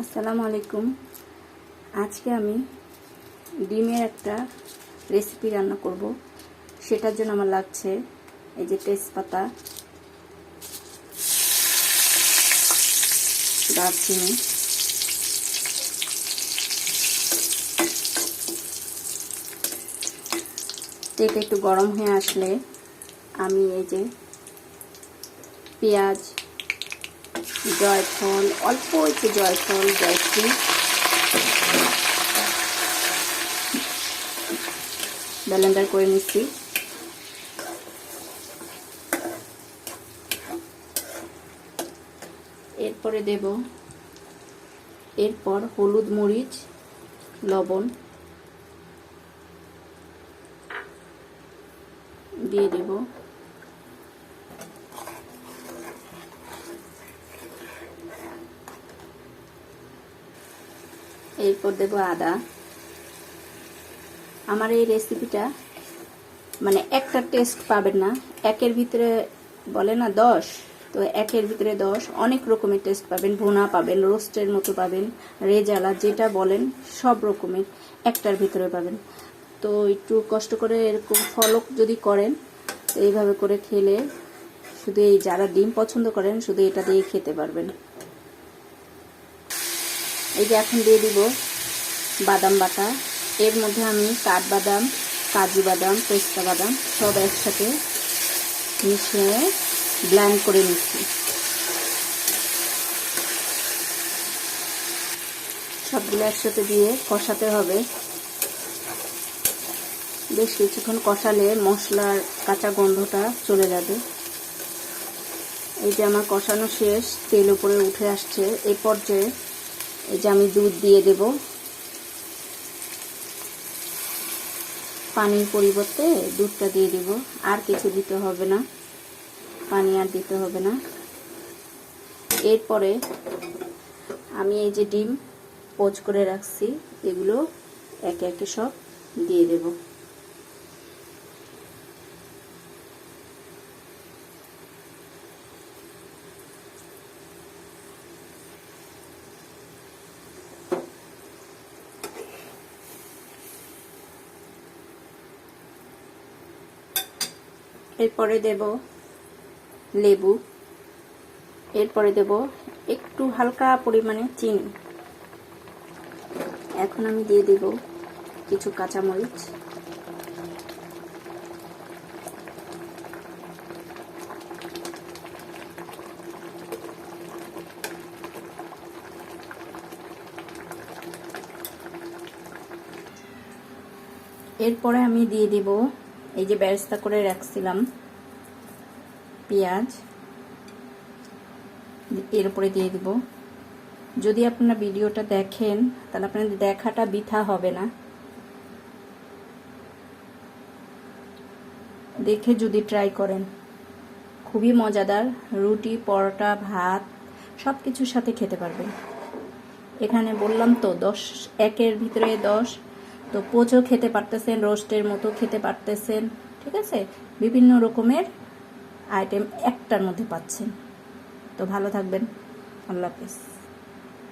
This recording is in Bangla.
আসসালামু আলাইকুম। আজকে আমি ডিমের একটা রেসিপি রান্না করব। সেটার জন্য আমার লাগছে এই যে তেজপাতা, দারচিনি, তেলটা একটু গরম হয়ে আসলে আমি এই যে পেঁয়াজ জয়ফল অল্প একটু জয়ফল জয়ফুল ব্যালেন্ডার করে নিচ্ছি। এরপরে দেব, এরপর হলুদ মরিচ, লবণ দিয়ে দেব। এরপর দেব আদা। আমার এই রেসিপিটা মানে একটা টেস্ট পাবেন না। একের ভিতরে বলে না দশ, তো একের ভিতরে দশ অনেক রকমের টেস্ট পাবেন। ভুনা পাবেন রোস্টের মতো পাবেন, রেজালা, যেটা বলেন, সব রকমের একটার ভিতরে পাবেন। তো একটু কষ্ট করে এরকম ফলক যদি করেন, তো এইভাবে করে খেলে শুধু এই যারা ডিম পছন্দ করেন, শুধু এটা দিয়ে খেতে পারবেন। এই যে এখন দিয়ে দিব বাদাম বাটা। এর মধ্যে আমি কাঠবাদাম, কাজু বাদাম, পেস্তা বাদাম সব একসাথে মিশিয়ে ব্ল্যান্ড করে নিচ্ছি। সবগুলো একসাথে দিয়ে কষাতে হবে। বেশ কিছুক্ষণ কষালে মশলার কাঁচা গন্ধটা চলে যাবে। এই যে আমার কষানো শেষ, তেল উপরে উঠে আসছে। এই পর্যায়ে এই যে আমি দুধ দিয়ে দেব। পানির পরিবর্তে দুধটা দিয়ে দেব। আর কিছু দিতে হবে না। পানি আর দিতে হবে না। এরপরে আমি এই যে ডিম পোচ করে রাখছি, এগুলো একে একে সব দিয়ে দেব। এরপরে দেব লেবু, এরপরে দেব একটু হালকা পরিমাণে চিনি। এখন আমি দিয়ে দেব কিছু কাঁচামরিচ। এরপরে আমি দিয়ে দিব এই যে ব্যবস্থা করে রাখছিলাম, পেঁয়াজ, এর উপরে দিয়ে দিব। যদি আপনারা ভিডিওটা দেখেন, তাহলে আপনাদের দেখাটা বৃথা হবে না। দেখে যদি ট্রাই করেন। খুবই মজাদার, রুটি, পরোটা, ভাত সব কিছুর সাথে খেতে পারবেন। এখানে বললাম তো, দশ, একের ভিতরে দশ তো পোচও খেতে পারতেছেন, রোস্টের মতো খেতে পারতেছেন, ঠিক আছে? বিভিন্ন রকমের আইটেম একটার মধ্যে পাচ্ছেন। তো ভালো থাকবেন। আল্লাহ হাফিজ।